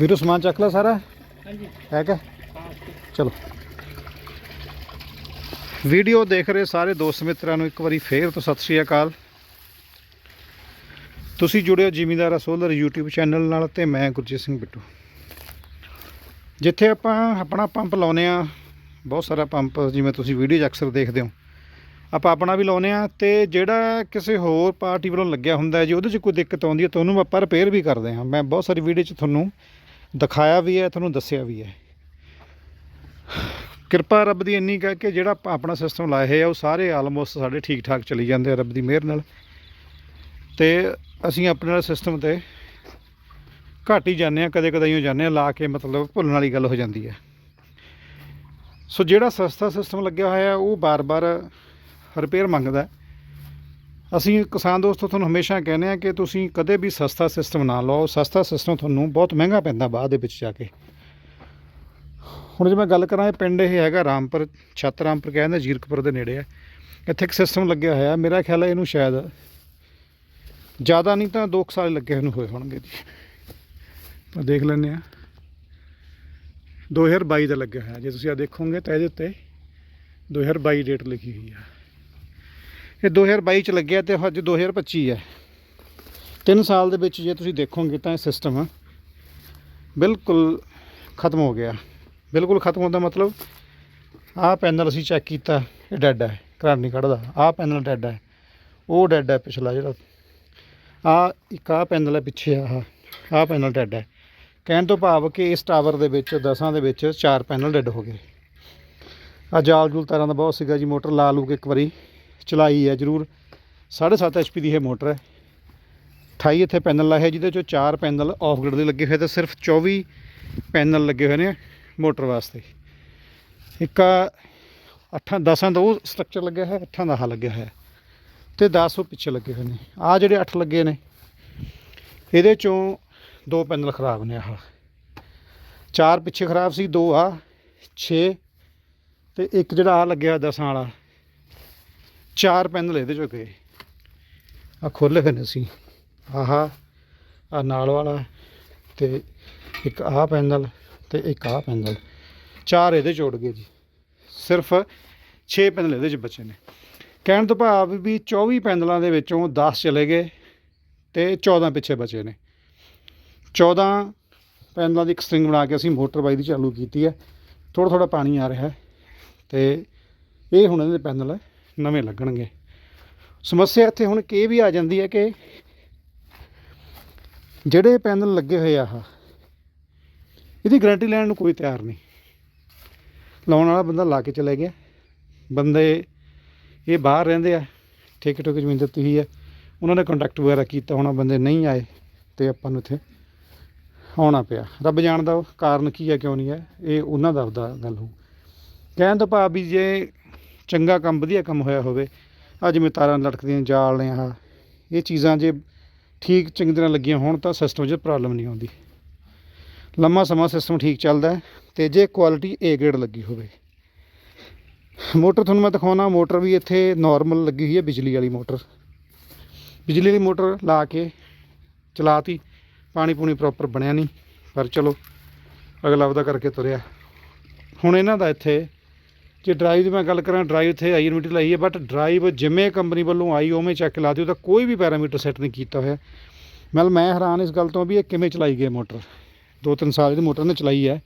ਵੀਰੋ ਸਮਾਨ ਚੱਕ ਲਾ ਸਾਰਾ। ਹਾਂਜੀ। ਹੈ ਕਿ? ਚਲੋ। ਵੀਡੀਓ ਦੇਖ ਰਹੇ ਸਾਰੇ ਦੋਸਤ ਮਿੱਤਰਾਂ ਨੂੰ ਇੱਕ ਵਾਰੀ ਫੇਰ ਤੋਂ ਸਤਿ ਸ਼੍ਰੀ ਅਕਾਲ। ਤੁਸੀਂ ਜੁੜਿਓ ਜ਼ਿਮੀਂਦਾਰਾ ਸੋਲਰ YouTube ਚੈਨਲ ਨਾਲ ਤੇ ਮੈਂ ਗੁਰਜੀਤ ਸਿੰਘ ਬਿੱਟੂ। ਜਿੱਥੇ ਆਪਾਂ ਆਪਣਾ ਪੰਪ ਲਾਉਨੇ ਆ ਬਹੁਤ ਸਾਰਾ ਪੰਪ ਜਿਵੇਂ ਤੁਸੀਂ ਵੀਡੀਓ 'ਚ ਅਕਸਰ ਦੇਖਦੇ ਹੋ ਆਪਾਂ ਆਪਣਾ ਵੀ ਲਾਉਨੇ ਆ ਤੇ ਜਿਹੜਾ ਕਿਸੇ ਹੋਰ ਪਾਰਟੀ ਵੱਲੋਂ ਲੱਗਿਆ ਹੁੰਦਾ ਜੇ ਉਹਦੇ 'ਚ ਕੋਈ ਦਿੱਕਤ ਆਉਂਦੀ ਹੈ ਤਾਂ ਉਹਨੂੰ ਆਪਾਂ ਰਿਪੇਅਰ ਵੀ ਕਰਦੇ ਹਾਂ। ਮੈਂ ਬਹੁਤ ਸਾਰੀ ਵੀਡੀਓ 'ਚ ਤੁਹਾਨੂੰ ਦਿਖਾਇਆ ਵੀ ਹੈ, ਤੁਹਾਨੂੰ ਦੱਸਿਆ ਵੀ ਹੈ। ਕਿਰਪਾ ਰੱਬ ਦੀ ਇੰਨੀ ਕੁ ਹੈ ਕਿ ਜਿਹੜਾ ਆਪਣਾ ਸਿਸਟਮ ਲਾਏ ਹੋਏ ਆ ਉਹ ਸਾਰੇ ਆਲਮੋਸਟ ਸਾਡੇ ਠੀਕ ਠਾਕ ਚਲੀ ਜਾਂਦੇ ਆ ਰੱਬ ਦੀ ਮਿਹਰ ਨਾਲ। ਤੇ ਅਸੀਂ ਆਪਣੇ ਵਾਲੇ ਸਿਸਟਮ ਤੇ ਘੱਟ ਹੀ ਜਾਂਦੇ ਆ ਕਦੇ ਕਦੇ ਜਾਂਦੇ ਆ, ਲਾ ਕੇ ਮਤਲਬ ਭੁੱਲਣ ਵਾਲੀ ਗੱਲ ਹੋ ਜਾਂਦੀ ਹੈ। ਸੋ ਜਿਹੜਾ ਸਸਤਾ ਸਿਸਟਮ ਲੱਗਿਆ ਹੋਇਆ, ਉਹ ਬਾਰ-ਬਾਰ ਰਿਪੇਅਰ ਮੰਗਦਾ ਅਸੀਂ ਕਿਸਾਨ ਦੋਸਤੋ ਤੁਹਾਨੂੰ ਹਮੇਸ਼ਾ ਕਹਿੰਦੇ ਆ ਕਿ ਤੁਸੀਂ ਕਦੇ ਵੀ ਸਸਤਾ ਸਿਸਟਮ ਨਾ ਲਓ। ਸਸਤਾ ਸਿਸਟਮ ਤੁਹਾਨੂੰ ਬਹੁਤ ਮਹਿੰਗਾ ਪੈਂਦਾ ਬਾਅਦ ਦੇ ਵਿੱਚ ਜਾ ਕੇ। ਹੁਣ ਜੇ ਮੈਂ ਗੱਲ ਕਰਾਂ, ਇਹ ਪਿੰਡ ਇਹ ਹੈਗਾ ਰਾਮਪੁਰ, ਛੱਤ ਰਾਮਪੁਰ ਕਹਿੰਦੇ ਜੀਰਕਪੁਰ ਦੇ ਨੇੜੇ ਹੈ। ਇੱਥੇ ਇੱਕ ਸਿਸਟਮ ਲੱਗਿਆ ਹੋਇਆ ਮੇਰਾ ਖਿਆਲ ਹੈ ਇਹਨੂੰ ਸ਼ਾਇਦ ਜ਼ਿਆਦਾ ਨਹੀਂ ਤਾਂ 2 ਸਾਲ ਲੱਗੇ ਇਹਨੂੰ ਹੋਏ ਹੋਣਗੇ ਜੀ। ਤਾਂ ਦੇਖ ਲੈਂਦੇ ਆ 2022 ਦਾ ਲੱਗਿਆ ਹੋਇਆ। ਜੇ ਤੁਸੀਂ ਆ ਦੇਖੋਗੇ ਤਾਂ ਇਹਦੇ ਉੱਤੇ 2022 ਡੇਟ ਲਿਖੀ ਹੋਈ ਆ। ਇਹ 2022 ਚ ਲੱਗਿਆ ਤੇ ਅੱਜ 2025 ਹੈ 3 ਸਾਲ ਦੇ ਵਿੱਚ ਜੇ ਤੁਸੀਂ ਦੇਖੋਗੇ ਤਾਂ ਇਹ ਸਿਸਟਮ ਬਿਲਕੁਲ ਖਤਮ ਹੋ ਗਿਆ। ਬਿਲਕੁਲ ਖਤਮ ਹੋਣ ਦਾ ਮਤਲਬ ਆਹ ਪੈਨਲ ਅਸੀਂ ਚੈੱਕ ਕੀਤਾ, ਇਹ ਡੈਡ ਹੈ ਘਰ ਨਹੀਂ ਕੱਢਦਾ। ਆਹ ਪੈਨਲ ਡੈਡ ਹੈ ਉਹ ਡੈਡ ਹੈ ਪਿਛਲਾ ਜਿਹੜਾ। ਆਹ ਇੱਕ ਆਹ ਪੈਨਲ ਹੈ ਪਿੱਛੇ ਆਹ ਆਹ ਪੈਨਲ ਡੈਡ ਹੈ ਕਹਿਣ ਤੋਂ ਭਾਵ ਕਿ ਇਸ ਟਾਵਰ ਦੇ ਵਿੱਚ, ਦਸਾਂ ਦੇ ਵਿੱਚ ਚਾਰ ਪੈਨਲ ਡੈਡ ਹੋ ਗਏ। ਆ ਜਾਲ ਜੂਲ ਤਾਰਾਂ ਦਾ ਬਹੁਤ ਸੀਗਾ ਜੀ, ਮੋਟਰ ਲਾ ਲੂ ਕੇ ਇੱਕ ਵਾਰੀ। ਚਲਾਈ ਹੈ ਜ਼ਰੂਰ। 7.5 ਐਚਪੀ ਦੀ ਇਹ ਮੋਟਰ ਹੈ। 28 ਇੱਥੇ ਪੈਨਲ ਲਾਏ ਜਿਹਦੇ ਚੋਂ ਚਾਰ ਪੈਨਲ ਆਫ ਗ੍ਰਿਡ ਦੇ ਲੱਗੇ ਹੋਏ ਤੇ ਸਿਰਫ 24 ਪੈਨਲ ਲੱਗੇ ਹੋਏ ਨੇ ਮੋਟਰ ਵਾਸਤੇ। ਇੱਕ ਅੱਠਾਂ, ਦਸਾਂ ਦਾ ਉਹ ਸਟਰਕਚਰ ਲੱਗਿਆ ਹੈ ਅੱਠਾਂ ਦਾ ਆਹ ਲੱਗਿਆ ਹੈ ਤੇ 10 ਉਹ ਪਿੱਛੇ ਲੱਗੇ ਹੋਏ ਨੇ। ਆ ਜਿਹੜੇ 8 ਲੱਗੇ ਨੇ, ਇਹਦੇ ਚੋਂ ਦੋ ਪੈਨਲ ਖਰਾਬ ਨੇ ਆਹ। ਚਾਰ ਪਿੱਛੇ ਖਰਾਬ ਸੀ, ਦੋ ਆ 6 ਤੇ ਇੱਕ ਜਿਹੜਾ ਆ ਲੱਗਿਆ ਦਸਾਂ ਵਾਲਾ। ਚਾਰ ਪੈਨਲ ਇਹਦੇ ਚੋਂ ਗਏ। ਆ ਖੋਲੇ ਹੋਏ ਨੇ ਸੀ ਆਹ ਆ ਨਾਲ ਵਾਲਾ ਤੇ ਇੱਕ ਆਹ ਪੈਨਲ ਤੇ ਇੱਕ ਆਹ ਪੈਨਲ। ਚਾਰ ਇਹਦੇ ਚੋੜ ਗਏ ਜੀ। ਸਿਰਫ 6 ਪੈਨਲ ਇਹਦੇ ਚ ਬਚੇ ਨੇ। ਕਹਿਣ ਤੋਂ ਭਾਵ ਵੀ 24 ਪੈਨਲਾਂ ਦੇ ਵਿੱਚੋਂ 10 ਚਲੇ ਗਏ ਤੇ 14 ਪਿੱਛੇ ਬਚੇ ਨੇ। 14 ਪੈਨਲਾਂ ਦੀ ਇੱਕ ਸਟ੍ਰਿੰਗ ਬਣਾ ਕੇ ਅਸੀਂ ਮੋਟਰ ਬਾਈ ਦੀ ਚਾਲੂ ਕੀਤੀ ਹੈ। ਥੋੜਾ ਥੋੜਾ ਪਾਣੀ ਆ ਰਿਹਾ ਹੈ ਤੇ ਇਹ ਹੁਣ ਇਹਦੇ ਪੈਨਲ ਹੈ। ਨਵੇਂ ਲੱਗਣਗੇ। ਸਮੱਸਿਆ ਇੱਥੇ ਹੁਣ ਕੀ ਵੀ ਆ ਜਾਂਦੀ ਹੈ ਕਿ ਜਿਹੜੇ ਪੈਨਲ ਲੱਗੇ ਹੋਏ ਆ ਇਹਦੀ ਗਾਰੰਟੀ ਲੈਣ ਨੂੰ ਕੋਈ ਤਿਆਰ ਨਹੀਂ। ਲਾਉਣ ਵਾਲਾ ਬੰਦਾ ਲਾ ਕੇ ਚਲੇ ਗਿਆ। ਬੰਦੇ ਇਹ ਬਾਹਰ ਰਹਿੰਦੇ ਆ ਠੇਕੇ ਠੋਕੇ ਜ਼ਮੀਨ ਦਿੱਤੀ ਹੋਈ ਹੈ ਉਹਨਾਂ ਨੇ ਕੰਟੈਕਟ ਵਗੈਰਾ ਕੀਤਾ ਹੋਣਾ, ਬੰਦੇ ਨਹੀਂ ਆਏ ਤੇ ਆਪਾਂ ਨੂੰ ਇੱਥੇ ਆਉਣਾ ਪਿਆ। ਰੱਬ ਜਾਣਦਾ ਉਹ ਕਾਰਨ ਕੀ ਹੈ ਕਿਉਂ ਨਹੀਂ ਹੈ ਇਹ ਉਹਨਾਂ ਦਾ ਆਪਦਾ ਗੱਲ ਹੋ ਕਹਿਣ ਤੋਂ ਭਾਵ ਵੀ ਜੇ ਚੰਗਾ ਕੰਮ, ਵਧੀਆ ਕੰਮ ਹੋਇਆ ਹੋਵੇ। ਆ ਜਿਵੇਂ ਤਾਰਾਂ ਲਟਕਦੀਆਂ, ਜਾਲ ਨੇ ਆਹ, ਇਹ ਚੀਜ਼ਾਂ ਜੇ ਠੀਕ ਚੰਗੀ ਤਰ੍ਹਾਂ ਲੱਗੀਆਂ ਹੋਣ ਤਾਂ ਸਿਸਟਮ 'ਚ ਪ੍ਰੋਬਲਮ ਨਹੀਂ ਆਉਂਦੀ। ਲੰਮਾ ਸਮਾਂ ਸਿਸਟਮ ਠੀਕ ਚੱਲਦਾ ਹੈ ਤੇ ਜੇ ਕੁਆਲਿਟੀ ਏ ਗ੍ਰੇਡ ਲੱਗੀ ਹੋਵੇ। ਮੋਟਰ ਤੁਹਾਨੂੰ ਮੈਂ ਦਿਖਾਉਣਾ, ਮੋਟਰ ਵੀ ਇੱਥੇ ਨਾਰਮਲ ਲੱਗੀ ਹੋਈ ਹੈ ਬਿਜਲੀ ਵਾਲੀ ਮੋਟਰ। ਬਿਜਲੀ ਵਾਲੀ ਮੋਟਰ ਲਾ ਕੇ ਚਲਾਤੀ, ਪਾਣੀ ਪੂਣੀ ਪ੍ਰੋਪਰ ਬਣਿਆ ਨਹੀਂ, ਪਰ ਚਲੋ, ਅਗਲਾ ਉਹਦਾ ਕਰਕੇ ਤੁਰਿਆ। ਹੁਣ ਇਹਨਾਂ ਦਾ ਇੱਥੇ ਜੇ ਡਰਾਈਵ ਦੀ ਮੈਂ ਗੱਲ ਕਰਾਂ ਡਰਾਈਵ ਇੱਥੇ ਆਈ ਯੂਨਿਟ ਲਾਈ ਹੈ ਬਟ ਡਰਾਈਵ ਜਿਵੇਂ ਕੰਪਨੀ ਵੱਲੋਂ ਆਈ, ਉਵੇਂ ਚੈੱਕ ਲਾ ਦਿਓ ਤਾਂ ਕੋਈ ਵੀ ਪੈਰਾਮੀਟਰ ਸੈੱਟ ਨਹੀਂ ਕੀਤਾ ਹੋਇਆ। ਮਤਲਬ ਮੈਂ ਹੈਰਾਨ ਇਸ ਗੱਲ ਤੋਂ ਵੀ ਇਹ ਕਿਵੇਂ ਚਲਾਈ ਗਈ ਮੋਟਰ? ਦੋ ਤਿੰਨ ਸਾਲ ਦੀ ਮੋਟਰ ਨੇ ਚਲਾਈ ਹੈ।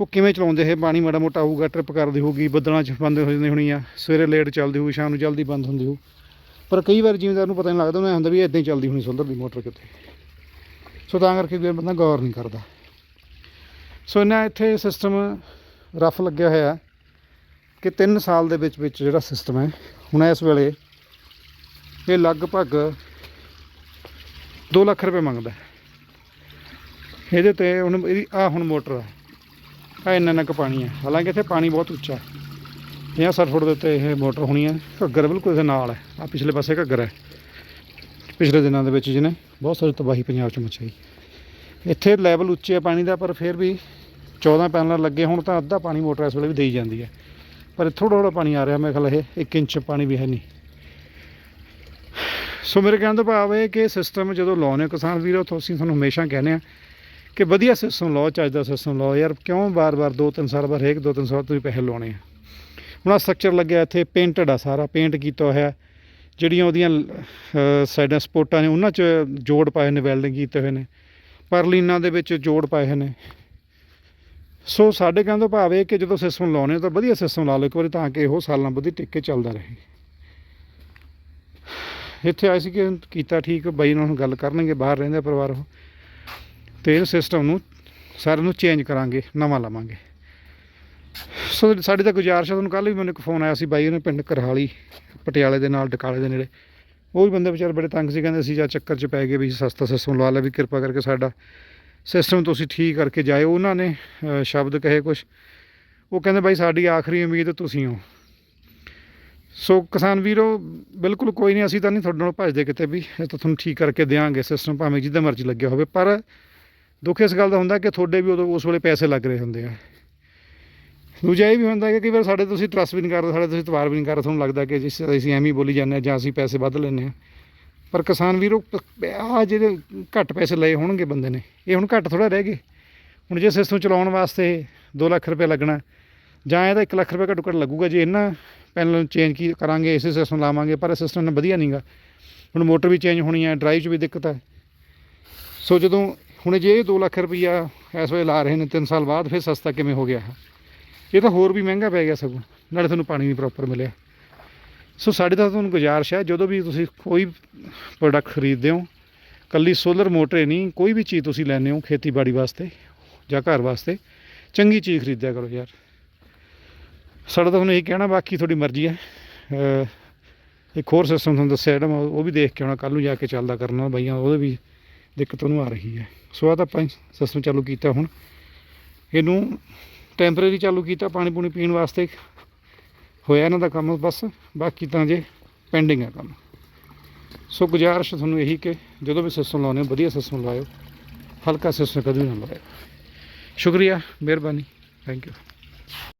ਉਹ ਕਿਵੇਂ ਚਲਾਉਂਦੇ ਇਹ? ਪਾਣੀ ਮਾੜਾ ਮੋਟਾ ਆਊਗਾ ਟ੍ਰਿਪ ਕਰਦੀ ਹੋਊਗੀ, ਬੱਦਲਾਂ 'ਚ ਬੰਦ ਹੋ ਜਾਂਦੀ ਹੋਣੀ ਆ ਸਵੇਰੇ ਲੇਟ ਚੱਲਦੀ ਹੋਊ, ਸ਼ਾਮ ਨੂੰ ਜਲਦੀ ਬੰਦ ਹੁੰਦੀ ਹੋਊ। ਪਰ ਕਈ ਵਾਰ ਜਿਵੇਂ ਨੂੰ ਪਤਾ ਨਹੀਂ ਲੱਗਦਾ, ਉਹਨੇ ਹੁੰਦਾ ਵੀ ਇਦਾਂ ਹੀ ਚੱਲਦੀ ਹੋਣੀ ਸੋਲਰ ਦੀ ਮੋਟਰ ਕਿਤੇ। ਸੋ ਤਾਂ ਕਰਕੇ ਵੀ ਬੰਦਾ ਗੌਰ ਨਹੀਂ ਕਰਦਾ। ਸੋ ਇਹਨਾਂ ਇੱਥੇ ਸਿਸਟਮ ਰਫ ਲੱਗਿਆ ਹੋਇਆ। ਕਿ 3 ਸਾਲ ਦੇ ਵਿੱਚ ਵਿੱਚ ਜਿਹੜਾ ਸਿਸਟਮ ਹੈ, ਹੁਣ ਇਸ ਵੇਲੇ ਇਹ ਲਗਭਗ 2 ਲੱਖ ਰੁਪਏ ਮੰਗਦਾ ਇਹਦੇ ਤੇ ਹੁਣ ਇਹਦੀ ਆ ਹੁਣ ਮੋਟਰ ਆ। ਆ ਇੰਨਾ ਇੰਨਾ ਕੁ ਪਾਣੀ ਹੈ ਹਾਲਾਂਕਿ ਇੱਥੇ ਪਾਣੀ ਬਹੁਤ ਉੱਚਾ ਹੈ। 50 ਫੁੱਟ ਦੇ ਉੱਤੇ ਇਹ ਮੋਟਰ ਹੋਣੀ ਹੈ। ਘੱਗਰ ਬਿਲਕੁਲ ਇਹਦੇ ਨਾਲ ਹੈ। ਆ ਪਿਛਲੇ ਪਾਸੇ ਘੱਗਰ ਹੈ। ਪਿਛਲੇ ਦਿਨਾਂ ਦੇ ਵਿੱਚ ਜਿਹਨੇ ਬਹੁਤ ਸਾਰੀ ਤਬਾਹੀ ਪੰਜਾਬ 'ਚ ਮਚਾਈ। ਇੱਥੇ ਲੈਵਲ ਉੱਚੇ ਹੈ ਪਾਣੀ ਦਾ, ਪਰ ਫਿਰ ਵੀ 14 ਪੈਨਲਾਂ ਲੱਗੇ ਹੁਣ ਤਾਂ ਅੱਧਾ ਪਾਣੀ ਮੋਟਰ ਇਸ ਵੇਲੇ ਵੀ ਦੇਈ ਜਾਂਦੀ ਹੈ। ਪਰ ਥੋੜਾ ਥੋੜਾ ਪਾਣੀ ਆ ਰਿਹਾ ਮੇਰੇ ਖਿਆਲ ਇਹ 1 ਇੰਚ ਪਾਣੀ ਵੀ ਹੈ ਨਹੀਂ। ਸੋ ਮੇਰੇ ਕਹਿਣ ਦਾ ਭਾਵ ਇਹ ਕਿ ਸਿਸਟਮ ਜਦੋਂ ਲਾਉਨੇ ਕਿਸਾਨ ਵੀਰੋ ਤੋਂ ਅਸੀਂ ਤੁਹਾਨੂੰ ਹਮੇਸ਼ਾ ਕਹਿੰਦੇ ਆ ਕਿ ਵਧੀਆ ਸਿਸਟਮ ਲਾਓ ਚੱਜ ਦਾ ਸਿਸਟਮ ਲਾਓ। ਯਾਰ ਕਿਉਂ ਬਾਰ-ਬਾਰ ਦੋ ਤਿੰਨ ਸਾਲ ਬਾਅਦ ਹਰੇਕ ਦੋ ਤਿੰਨ ਸਾਲ ਤੁਸੀਂ ਪੈਸੇ ਲਾਉਣੇ ਆ? ਹੁਣ ਆਹ ਸਟਰਕਚਰ ਲੱਗਿਆ ਇੱਥੇ ਪੇਂਟਡ ਆ ਸਾਰਾ ਪੇਂਟ ਕੀਤਾ ਹੋਇਆ। ਜਿਹੜੀਆਂ ਉਹਦੀਆਂ ਅਹ, ਸਾਈਡਾਂ ਸਪੋਰਟਾਂ ਨੇ ਉਹਨਾਂ 'ਚ ਜੋੜ ਪਾਏ ਨੇ ਵੈਲਡਿੰਗ ਕੀਤੇ ਹੋਏ ਨੇ। ਪਰਲੀਨਾਂ ਦੇ ਵਿੱਚ ਜੋੜ ਪਾਏ ਹੋਏ ਨੇ। ਸੋ ਸਾਡੇ ਕਹਿਣ ਤੋਂ ਭਾਵ ਇਹ ਕਿ ਜਦੋਂ ਸਿਸਟਮ ਲਾਉਣੇ ਹੋ ਤਾਂ ਵਧੀਆ ਸਿਸਟਮ ਲਾ ਲਓ, ਇੱਕ ਵਾਰੀ ਤਾਂ ਕਿ ਉਹ ਸਾਲਾਂ ਬੱਧੀ ਟਿਕ ਕੇ ਚੱਲਦਾ ਰਹੇ। ਇੱਥੇ ਆਏ ਸੀ ਕਿ ਕੀਤਾ ਠੀਕ, ਬਾਈ ਨਾਲ ਹੁਣ ਗੱਲ ਕਰਨਗੇ, ਬਾਹਰ ਰਹਿੰਦੇ ਪਰਿਵਾਰ ਉਹ। ਤੇ ਇਹ ਸਿਸਟਮ ਨੂੰ ਸਾਰਿਆਂ ਨੂੰ ਚੇਂਜ ਕਰਾਂਗੇ, ਨਵਾਂ ਲਵਾਂਗੇ। ਸੋ ਸਾਡੀ ਤਾਂ ਗੁਜ਼ਾਰਿਸ਼ ਹੈ ਤੁਹਾਨੂੰ ਕੱਲ ਵੀ ਮੈਨੂੰ ਇੱਕ ਫੋਨ ਆਇਆ ਸੀ, ਬਾਈ ਉਹਨੇ ਪਿੰਡ ਕਰਹਾਲੀ, ਪਟਿਆਲੇ ਦੇ ਨਾਲ, ਡਕਾਲੇ ਦੇ ਨੇੜੇ। ਉਹ ਵੀ ਬੰਦੇ ਵਿਚਾਰੇ ਬੜੇ ਤੰਗ ਸੀ, ਕਹਿੰਦੇ ਅਸੀਂ ਜਾਂ ਚੱਕਰ 'ਚ ਪੈ ਗਏ ਵੀ ਸਸਤਾ ਸਿਸਟਮ ਲਵਾ ਲਿਆ, ਵੀ ਕਿਰਪਾ ਕਰਕੇ ਸਾਡਾ ਸਿਸਟਮ ਤੁਸੀਂ ਠੀਕ ਕਰਕੇ ਜਾਇਓ, ਉਹਨਾਂ ਨੇ ਸ਼ਬਦ ਕਹੇ ਕੁਝ ਉਹ ਕਹਿੰਦੇ, ਬਾਈ, ਸਾਡੀ ਆਖਰੀ ਉਮੀਦ ਤੁਸੀਂ ਹੋ। ਸੋ ਕਿਸਾਨ ਵੀਰੋ, ਬਿਲਕੁਲ ਕੋਈ ਨਹੀਂ, ਅਸੀਂ ਤਾਂ ਨਹੀਂ ਤੁਹਾਡੇ ਨਾਲ ਭੱਜਦੇ ਕਿਤੇ ਵੀ। ਇਹ ਤਾਂ ਤੁਹਾਨੂੰ ਠੀਕ ਕਰਕੇ ਦੇਵਾਂਗੇ ਸਿਸਟਮ, ਭਾਵੇਂ ਜਿੱਦਾਂ ਮਰਜ਼ੀ ਲੱਗਿਆ ਹੋਵੇ। ਪਰ ਦੁੱਖ ਇਸ ਗੱਲ ਦਾ ਹੁੰਦਾ ਕਿ ਤੁਹਾਡੇ ਵੀ ਉਦੋਂ ਉਸ ਵੇਲੇ ਪੈਸੇ ਲੱਗ ਰਹੇ ਹੁੰਦੇ ਆ। ਦੂਜਾ ਇਹ ਵੀ ਹੁੰਦਾ ਕਿ ਕਈ ਵਾਰ ਸਾਡੇ ਤੁਸੀਂ ਟਰਸਟ ਵੀ ਨਹੀਂ ਕਰਦੇ, ਸਾਡੇ ਤੁਸੀਂ ਇਤਬਾਰ ਵੀ ਨਹੀਂ ਕਰਦੇ। ਤੁਹਾਨੂੰ ਲੱਗਦਾ ਕਿ ਜਿਸ ਅਸੀਂ ਐਵੇਂ ਹੀ ਬੋਲੀ ਜਾਂਦੇ ਹਾਂ ਜਾਂ ਅਸੀਂ ਪੈਸੇ ਵੱਧ ਲੈਂਦੇ ਹਾਂ ਪਰ ਕਿਸਾਨ ਵੀਰੋ ਆ ਜਿਹੜੇ ਘੱਟ ਪੈਸੇ ਲਏ ਹੋਣਗੇ ਬੰਦੇ ਨੇ, ਇਹ ਹੁਣ ਘੱਟ ਥੋੜਾ ਰਹਿ ਗਏ। ਹੁਣ ਜੇ ਸਿਸਟਮ ਚਲਾਉਣ ਵਾਸਤੇ 2 ਲੱਖ ਰੁਪਏ ਲੱਗਣਾ, ਜਾਂ ਇਹਦਾ 1 ਲੱਖ ਰੁਪਏ ਘੱਟੋ ਘੱਟ ਲੱਗੂਗਾ, ਜੇ ਇਹਨਾਂ ਪੈਨਲ ਚੇਂਜ ਕੀ ਕਰਾਂਗੇ, ਇਸੇ ਸਿਸਟਮ ਲਾਵਾਂਗੇ, ਪਰ ਇਹ ਸਿਸਟਮ ਨੇ ਵਧੀਆ ਨਹੀਂਗਾ ਹੁਣ ਮੋਟਰ ਵੀ ਚੇਂਜ ਹੋਣੀ ਹੈ ਡਰਾਈਵ 'ਚ ਵੀ ਦਿੱਕਤ ਹੈ ਸੋ ਜਦੋਂ ਹੁਣ ਜੇ ਇਹ 2 ਲੱਖ ਰੁਪਈਆ ਇਸ ਵੇਲੇ ਲਾ ਰਹੇ ਨੇ 3 ਸਾਲ ਬਾਅਦ ਫਿਰ ਸਸਤਾ ਕਿਵੇਂ ਹੋ ਗਿਆ? ਇਹ ਤਾਂ ਹੋਰ ਵੀ ਮਹਿੰਗਾ ਪੈ ਗਿਆ ਸਗੋਂ, ਨਾਲੇ ਤੁਹਾਨੂੰ ਪਾਣੀ ਨਹੀਂ ਪ੍ਰੋਪਰ ਮਿਲਿਆ। ਸੋ ਸਾਡੇ ਤਾਂ ਤੁਹਾਨੂੰ ਗੁਜ਼ਾਰਿਸ਼ ਹੈ, ਜਦੋਂ ਵੀ ਤੁਸੀਂ ਕੋਈ ਪ੍ਰੋਡਕਟ ਖਰੀਦਦੇ ਹੋ, ਕੱਲੀ ਸੋਲਰ ਮੋਟਰ ਹੀ ਨਹੀਂ, ਕੋਈ ਵੀ ਚੀਜ਼ ਤੁਸੀਂ ਲੈਂਦੇ ਹੋ ਖੇਤੀਬਾੜੀ ਵਾਸਤੇ ਜਾਂ ਘਰ ਵਾਸਤੇ, ਚੰਗੀ ਚੀਜ਼ ਖਰੀਦਿਆ ਕਰੋ ਯਾਰ। ਸਾਡਾ ਤਾਂ ਤੁਹਾਨੂੰ ਇਹ ਕਹਿਣਾ, ਬਾਕੀ ਤੁਹਾਡੀ ਮਰਜ਼ੀ ਹੈ। ਇੱਕ ਹੋਰ ਸਿਸਟਮ ਤੁਹਾਨੂੰ ਦੱਸਿਆ ਜਿਹੜਾ ਮੈਂ, ਉਹ ਵੀ ਦੇਖ ਕੇ ਆਉਣਾ ਕੱਲ ਨੂੰ ਜਾ ਕੇ ਚੱਲਦਾ ਕਰਨਾ ਬਈਆਂ, ਉਹਦੇ ਵੀ ਦਿੱਕਤ ਉਹਨੂੰ ਆ ਰਹੀ ਹੈ। ਸੋ ਆ ਤਾਂ ਆਪਾਂ ਸਿਸਟਮ ਚਾਲੂ ਕੀਤਾ ਹੁਣ। ਇਹਨੂੰ ਟੈਂਪਰੇਰੀ ਚਾਲੂ ਕੀਤਾ, ਪਾਣੀ ਪੂਣੀ ਪੀਣ ਵਾਸਤੇ। ਹੋਇਆ ਇਹਨਾਂ ਦਾ ਕੰਮ ਬਸ ਬਾਕੀ ਤਾਂ ਜੇ ਪੈਂਡਿੰਗ ਹੈ ਕੰਮ। ਸੋ ਗੁਜ਼ਾਰਿਸ਼ ਤੁਹਾਨੂੰ ਇਹੀ ਕਿ ਜਦੋਂ ਵੀ ਸਿਸਟਮ ਲਾਉਣੇ ਹੋ, ਵਧੀਆ ਸਿਸਟਮ ਲਾਇਓ ਹਲਕਾ ਸਿਸਟਮ ਕਦੇ ਨਾ ਲਾਇਓ। ਸ਼ੁਕਰੀਆ ਮਿਹਰਬਾਨੀ। Thank you